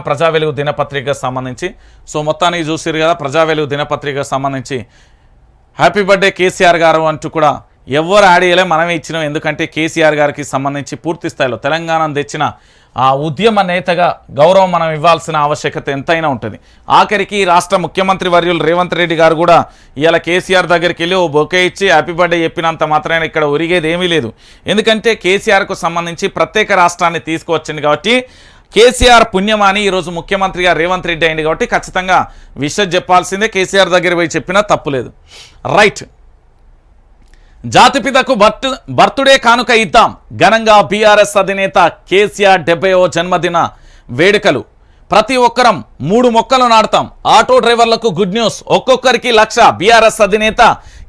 ప్రజా వెలుగు దినపత్రికకు సంబంధించి. సో మొత్తానికి చూసిరు కదా ప్రజా వెలుగు దినపత్రికకు సంబంధించి. హ్యాపీ బర్త్డే కేసీఆర్ గారు అంటూ కూడా ఎవరు ఆడియలే మనమే ఇచ్చినాం. ఎందుకంటే కేసీఆర్ గారికి సంబంధించి పూర్తి స్థాయిలో తెలంగాణ తెచ్చిన ఆ ఉద్యమ నేతగా గౌరవం మనం ఇవ్వాల్సిన ఆవశ్యకత ఎంతైనా ఉంటుంది. ఆఖరికి రాష్ట్ర ముఖ్యమంత్రి వర్యులు రేవంత్ రెడ్డి గారు కూడా ఇవాళ కేసీఆర్ దగ్గరికి వెళ్ళి ఓ బొకే ఇచ్చి హ్యాపీ బర్త్డే చెప్పినంత మాత్రమే ఇక్కడ ఒరిగేది ఏమీ లేదు. ఎందుకంటే కేసీఆర్కు సంబంధించి ప్రత్యేక రాష్ట్రాన్ని తీసుకువచ్చింది కాబట్టి కేసీఆర్ పుణ్యమాని. ఈరోజు ముఖ్యమంత్రిగా రేవంత్ రెడ్డి అయింది కాబట్టి ఖచ్చితంగా విషయం చెప్పాల్సిందే. కేసీఆర్ దగ్గర పోయి చెప్పినా తప్పులేదు రైట్. జాతిపితకు బర్త్ బర్త్డే కానుక ఇద్దాం. ఘనంగా బీఆర్ఎస్ అధినేత కేసీఆర్ డెబ్బైవ జన్మదిన వేడుకలు. ప్రతి ఒక్కరం మూడు మొక్కలు నాటుతాం. ఆటో డ్రైవర్లకు గుడ్ న్యూస్. ఒక్కొక్కరికి లక్ష. బీఆర్ఎస్ అధినేత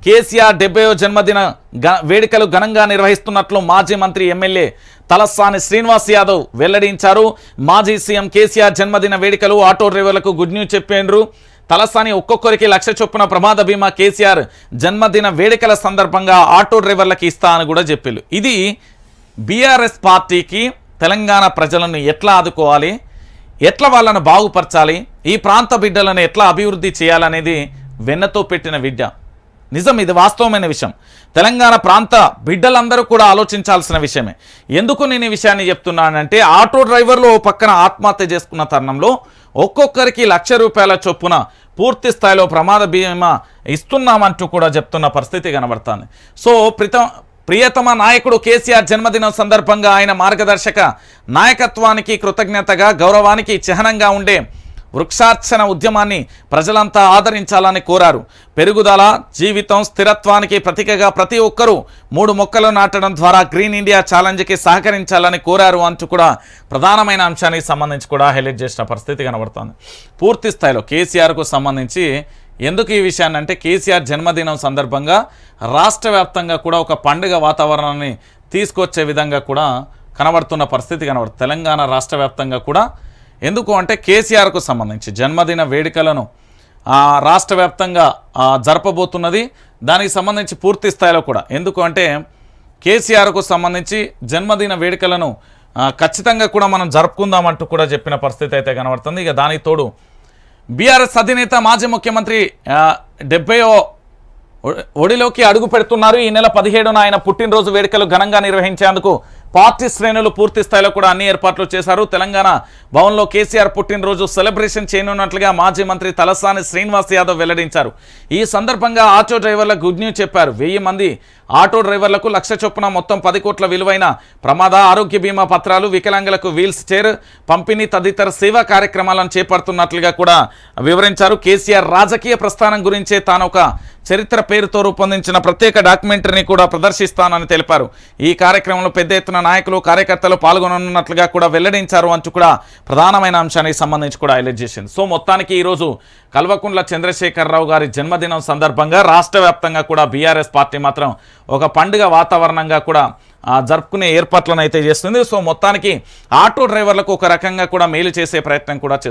కేసీఆర్ డెబ్బైవ జన్మదిన గ- వేడుకలు ఘనంగా నిర్వహిస్తున్నట్లు మాజీ మంత్రి ఎమ్మెల్యే తలస్సాని శ్రీనివాస్ యాదవ్ వెల్లడించారు. మాజీ సీఎం కేసీఆర్ జన్మదిన వేడుకలు ఆటో డ్రైవర్లకు గుడ్ న్యూస్ చెప్పేండ్రు. తలసాని ఒక్కొక్కరికి లక్ష చొప్పున ప్రమాద బీమా కేసీఆర్ జన్మదిన వేడుకల సందర్భంగా ఆటో డ్రైవర్లకు ఇస్తా అని కూడా చెప్పారు ఇది బీఆర్ఎస్ పార్టీకి తెలంగాణ ప్రజలను ఎట్లా ఆదుకోవాలి? ఎట్లా వాళ్ళను బాగుపరచాలి? ఈ ప్రాంత బిడ్డలను ఎట్లా అభివృద్ధి చేయాలనేది వెన్నతో పెట్టిన విద్య. నిజం ఇది వాస్తవమైన విషయం. తెలంగాణ ప్రాంత బిడ్డలందరూ కూడా ఆలోచించాల్సిన విషయమే. ఎందుకు నేను ఈ విషయాన్ని చెప్తున్నానంటే ఆటో డ్రైవర్లు ఓ పక్కన ఆత్మహత్య చేసుకున్న తరుణంలో ఒక్కొక్కరికి లక్ష రూపాయల చొప్పున పూర్తి స్థాయిలో ప్రమాద బీమా ఇస్తున్నామంటూ కూడా చెప్తున్న పరిస్థితి కనబడుతుంది. సో ప్రితం ప్రియతమ నాయకుడు కేసీఆర్ జన్మదినం సందర్భంగా ఆయన మార్గదర్శక నాయకత్వానికి కృతజ్ఞతగా గౌరవానికి చిహ్నంగా ఉండే వృక్షార్చన ఉద్యమాన్ని ప్రజలంతా ఆదరించాలని కోరారు. పెరుగుదల జీవితం స్థిరత్వానికి ప్రతీకగా ప్రతి ఒక్కరూ మూడు మొక్కలు నాటడం ద్వారా గ్రీన్ ఇండియా ఛాలెంజ్కి సహకరించాలని కోరారు అంటూ కూడా ప్రధానమైన అంశానికి సంబంధించి కూడా హైలైట్ చేసిన పరిస్థితి కనబడుతోంది. పూర్తి స్థాయిలో కేసీఆర్కు సంబంధించి ఎందుకు ఈ విషయాన్ని అంటే కేసీఆర్ జన్మదినం సందర్భంగా రాష్ట్ర వ్యాప్తంగా కూడా ఒక పండుగ వాతావరణాన్ని తీసుకొచ్చే విధంగా కూడా కనబడుతున్న పరిస్థితి కనబడుతుంది. తెలంగాణ రాష్ట్ర కూడా ఎందుకు అంటే కేసీఆర్కు సంబంధించి జన్మదిన వేడుకలను రాష్ట్ర వ్యాప్తంగా జరపబోతున్నది. దానికి సంబంధించి పూర్తి స్థాయిలో కూడా. ఎందుకు అంటే కేసీఆర్కు సంబంధించి జన్మదిన వేడుకలను ఖచ్చితంగా కూడా మనం జరుపుకుందామంటూ కూడా చెప్పిన పరిస్థితి అయితే కనబడుతుంది. ఇక దానికి తోడు బీఆర్ఎస్ అధినేత మాజీ ముఖ్యమంత్రి ఆ, ఒడిలోకి అడుగు పెడుతున్నారు. ఈ నెల పదిహేడున ఆయన పుట్టినరోజు వేడుకలు ఘనంగా నిర్వహించేందుకు పార్టీ శ్రేణులు పూర్తి స్థాయిలో కూడా అన్ని ఏర్పాట్లు చేశారు. తెలంగాణ భవన్లో కేసీఆర్ పుట్టినరోజు సెలబ్రేషన్ చేయనున్నట్లుగా మాజీ మంత్రి తలసాని శ్రీనివాస్ యాదవ్ వెల్లడించారు. ఈ సందర్భంగా ఆటో డ్రైవర్లకు గుడ్ న్యూస్ చెప్పారు. వెయ్యి మంది ఆటో డ్రైవర్లకు లక్ష చొప్పున మొత్తం పది కోట్ల విలువైన ప్రమాద ఆరోగ్య బీమా పత్రాలు వికలాంగులకు వీల్స్ చైర్ పంపిణీ తదితర సేవా కార్యక్రమాలను చేపడుతున్నట్లుగా కూడా వివరించారు. కేసీఆర్ రాజకీయ ప్రస్థానం గురించే తాను ఒక చరిత్ర పేరుతో రూపొందించిన ప్రత్యేక డాక్యుమెంటరీని కూడా ప్రదర్శిస్తానని తెలిపారు. ఈ కార్యక్రమంలో పెద్ద ఎత్తున నాయకులు కార్యకర్తలు పాల్గొననున్నట్లుగా కూడా వెల్లడించారు అంచు కూడా ప్రధానమైన అంశానికి సంబంధించి కూడా హైలైట్ చేసింది. సో మొత్తానికి ఈరోజు కల్వకుంట్ల చంద్రశేఖరరావు గారి జన్మదినం సందర్భంగా రాష్ట్ర వ్యాప్తంగా కూడా బీఆర్ఎస్ పార్టీ మాత్రం ఒక పండుగ వాతావరణంగా కూడా జరుపుకునే ఏర్పాట్లను అయితే చేస్తుంది. సో మొత్తానికి ఆటో డ్రైవర్లకు ఒక రకంగా కూడా మేలు చేసే ప్రయత్నం కూడా చేస్తుంది.